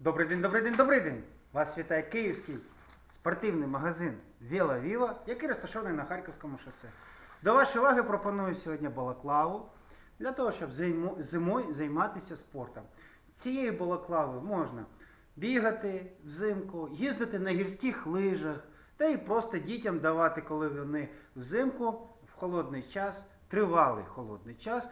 Добрий день, добрий день, добрий день! Вас вітає київський спортивний магазин Віла Віва, який розташований на Харківському шосе. До вашої уваги пропоную сьогодні балаклаву для того, щоб зимою займатися спортом. Цією балаклавою можна бігати взимку, їздити на гірських лижах, та і просто дітям давати, коли вони взимку в холодний час, тривалий холодний час,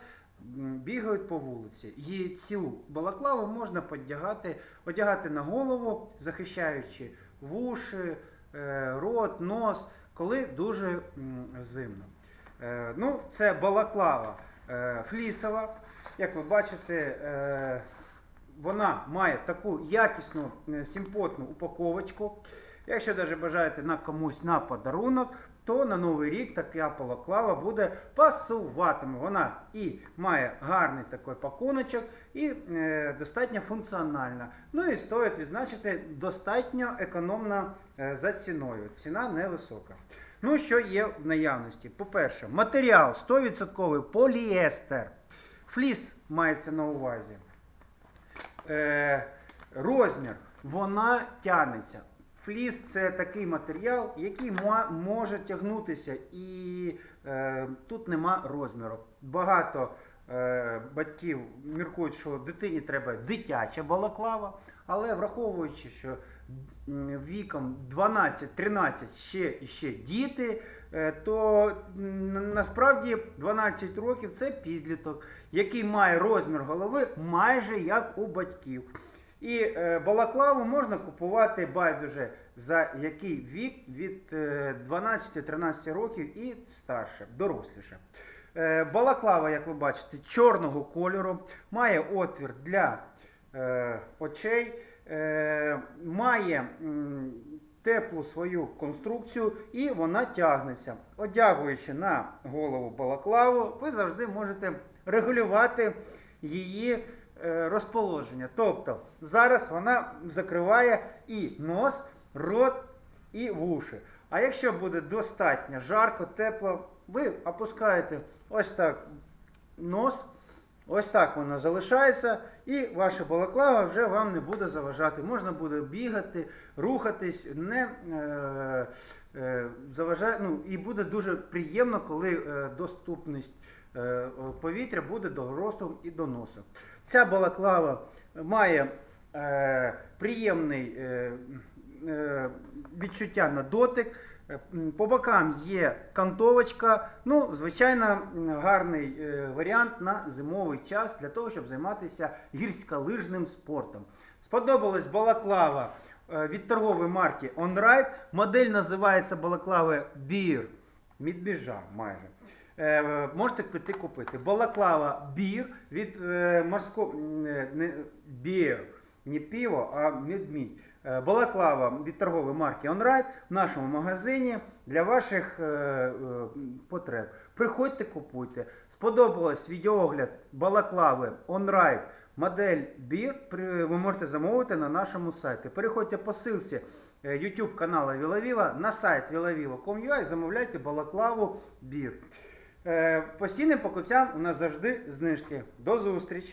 бігають по вулиці. І цю балаклаву можна подягати, одягати на голову, захищаючи вуші, е, рот, нос, коли дуже зимно. Е, Ну, це балаклава е, флісова. Як ви бачите, вона має таку якісну симпотну упаковочку. Якщо навіть бажаєте на комусь на подарунок, то на новий рік така балаклава буде пасуватиме. Вона і має гарний такий пакуночок, і е, достатньо функціональна. Ну і стоїть відзначити достатньо економна е, за ціною. Ціна невисока. Ну, що є в наявності? По-перше, матеріал 100% поліестер. Фліс мається на увазі. Е, розмір, вона тягнеться. Фліс це такий матеріал, який може тягнутися, і е, тут нема розміру. Багато е, батьків міркують, що дитині треба дитяча балаклава, але враховуючи, що віком 12-13 ще, ще діти, е, то насправді 12 років це підліток, який має розмір голови майже як у батьків. І е, балаклаву можна купувати байдуже за який вік від е, 12-13 років і старше, доросліше. Е, балаклава, як ви бачите, чорного кольору, має отвір для е, очей, е, має м, теплу свою конструкцію і вона тягнеться. Одягуючи на голову балаклаву, ви завжди можете регулювати її е, розположення. Тобто зараз вона закриває і нос, рот, і вуші. А якщо буде достатньо жарко, тепло, ви опускаєте ось так нос, ось так воно залишається, і ваша балаклава вже вам не буде заважати. Можна буде бігати, рухатись, не е, е, заважає, ну, і буде дуже приємно, коли е, доступність е, повітря буде до росту і до носу. Ця балаклава має е, приємний е, е, відчуття на дотик. Е, По бокам є кантовочка. Ну, звичайно, гарний е, варіант на зимовий час для того, щоб займатися гірськолижним спортом. Сподобалась балаклава е, від торгової марки OnRide. Модель називається балаклава Beer. Медвіжа майже. Е, можете піти купити. Балаклава бір від е, морського не бір, не пиво, а медмідь. Е, балаклава від торгової марки OnRide в нашому магазині для ваших е, е, потреб. Приходьте, купуйте. Сподобалось відеоогляд балаклави OnRide модель бір. Ви можете замовити на нашому сайті. Переходьте по ссылці е, YouTube каналу Вілавіва на сайт vilaviva.com.ua і замовляйте балаклаву бір. Е, Постійним покупцям у нас завжди знижки. До зустріч!